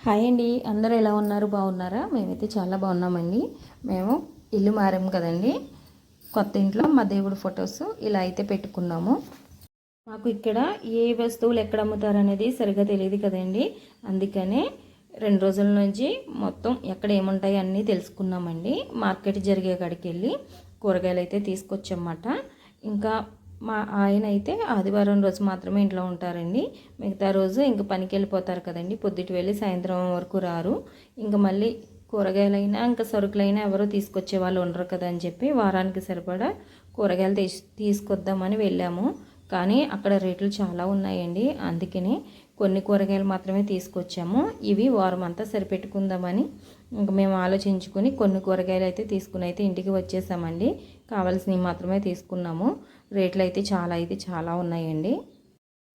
Hi అండి. అందరు ఎలా ఉన్నారు? బాగున్నారా? మేమైతే చాలా బాగున్నామండి. మేము ఇల్లు మారాము కదండి. కొత్త ఇంట్లో మా దేవుడు ఫొటోస్ ఇలా అయితే పెట్టుకున్నాము. మాకు ఇక్కడ ఏ వస్తువులు ఎక్కడ అమ్ముతారు అనేది సరిగా తెలియదు కదండి. అందుకనే రెండు రోజుల నుంచి మొత్తం ఎక్కడ ఏముంటాయి అన్నీ తెలుసుకున్నామండి. మార్కెట్ జరిగే కాడికి వెళ్ళి కూరగాయలు అయితే తీసుకొచ్చన్నమాట ఇంకా మా ఆయన అయితే ఆదివారం రోజు మాత్రమే ఇంట్లో ఉంటారండి. మిగతా రోజు ఇంక పనికి వెళ్ళిపోతారు కదండి. పొద్దుటి వెళ్ళి సాయంత్రం వరకు రారు. ఇంకా మళ్ళీ కూరగాయలైనా ఇంకా సరుకులైనా ఎవరు తీసుకొచ్చే వాళ్ళు ఉండరు కదా అని చెప్పి వారానికి సరిపడా కూరగాయలు తీసు తీసుకొద్దామని వెళ్ళాము. కానీ అక్కడ రేట్లు చాలా ఉన్నాయండి. అందుకని కొన్ని కూరగాయలు మాత్రమే తీసుకొచ్చాము. ఇవి వారం అంతా సరిపెట్టుకుందామని ఇంక మేము ఆలోచించుకొని కొన్ని కూరగాయలు అయితే తీసుకుని అయితే ఇంటికి వచ్చేసామండి. కావాల్సినవి మాత్రమే తీసుకున్నాము. రేట్లు అయితే చాలా అయితే చాలా ఉన్నాయండి.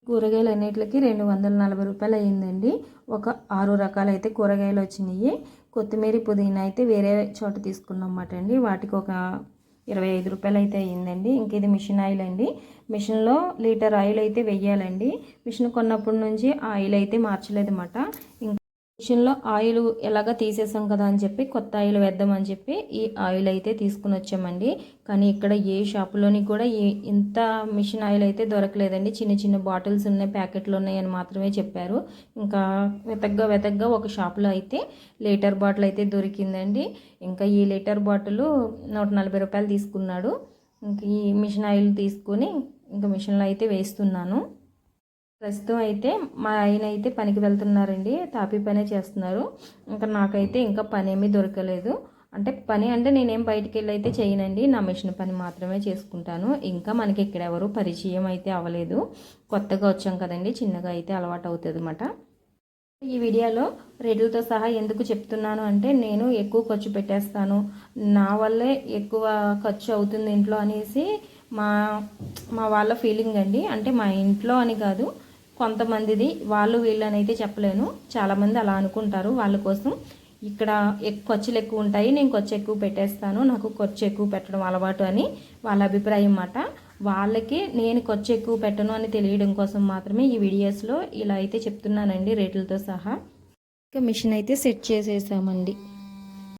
కూరగాయలు అన్నిటికి రెండు వందల నలభై రూపాయలు అయ్యిందండి. ఒక ఆరు రకాలు అయితే కూరగాయలు వచ్చినాయి కొత్తిమీర పుదీనా అయితే వేరే చోట తీసుకున్నాం అండి వాటికి ఒక ఇరవై ఐదు రూపాయలు అయితే అయ్యిందండి. ఇంక ఇది మిషన్ ఆయిల్ అండి. మిషన్లో లీటర్ ఆయిల్ అయితే వెయ్యాలండి. మిషన్ కొన్నప్పటి నుంచి ఆయిల్ అయితే మార్చలేదు అన్నమాట మిషన్లో ఆయిల్ ఎలాగ తీసేసాం కదా అని చెప్పి కొత్త ఆయిల్ వేద్దామని చెప్పి ఈ ఆయిల్ అయితే తీసుకుని వచ్చామండి. కానీ ఇక్కడ ఏ షాపులోని కూడా ఇంత మిషన్ ఆయిల్ అయితే దొరకలేదండి. చిన్న చిన్న బాటిల్స్ ఉన్నాయి ప్యాకెట్లు ఉన్నాయని మాత్రమే చెప్పారు. ఇంకా వెతగ్గా వెతగ్గా ఒక షాప్లో అయితే లీటర్ బాటిల్ అయితే దొరికిందండి. ఇంకా ఈ లీటర్ బాటిల్ నూట నలభై రూపాయలు తీసుకున్నాడు. ఇంక ఈ మిషన్ ఆయిల్ తీసుకొని ఇంకా మిషన్లో అయితే వేస్తున్నాను. ప్రస్తుతం అయితే మా ఆయన అయితే పనికి వెళ్తున్నారండి. తాపీ పనే చేస్తున్నారు. ఇంకా నాకైతే ఇంకా పని ఏమీ దొరకలేదు. అంటే పని అంటే నేనేం బయటికి వెళ్ళి అయితే చేయనండి. నా మిషన్ పని మాత్రమే చేసుకుంటాను. ఇంకా మనకి ఇక్కడ ఎవరు పరిచయం అయితే అవ్వలేదు. కొత్తగా వచ్చాం కదండి. చిన్నగా అయితే అలవాటు అవుతుంది అన్నమాట ఈ వీడియోలో రేట్లతో సహా ఎందుకు చెప్తున్నాను అంటే నేను ఎక్కువ ఖర్చు పెట్టేస్తాను. నా వల్లే ఎక్కువ ఖర్చు అవుతుంది ఇంట్లో అనేసి మా మా వాళ్ళ ఫీలింగ్ అండి. అంటే మా ఇంట్లో అని కాదు. కొంతమందిది వాళ్ళు వీళ్ళనైతే అయితే చెప్పలేను. చాలామంది అలా అనుకుంటారు. వాళ్ళ కోసం ఇక్కడ ఖర్చులు ఎక్కువ ఉంటాయి. నేను ఖర్చు ఎక్కువ పెట్టేస్తాను. నాకు ఖర్చు ఎక్కువ పెట్టడం అలవాటు అని వాళ్ళ అభిప్రాయం అన్నమాట. వాళ్ళకి నేను ఖర్చు ఎక్కువ పెట్టను అని తెలియడం కోసం మాత్రమే ఈ వీడియోస్లో ఇలా అయితే చెప్తున్నానండి రేట్లతో సహా. ఇక మిషన్ అయితే సెట్ చేసేసామండి.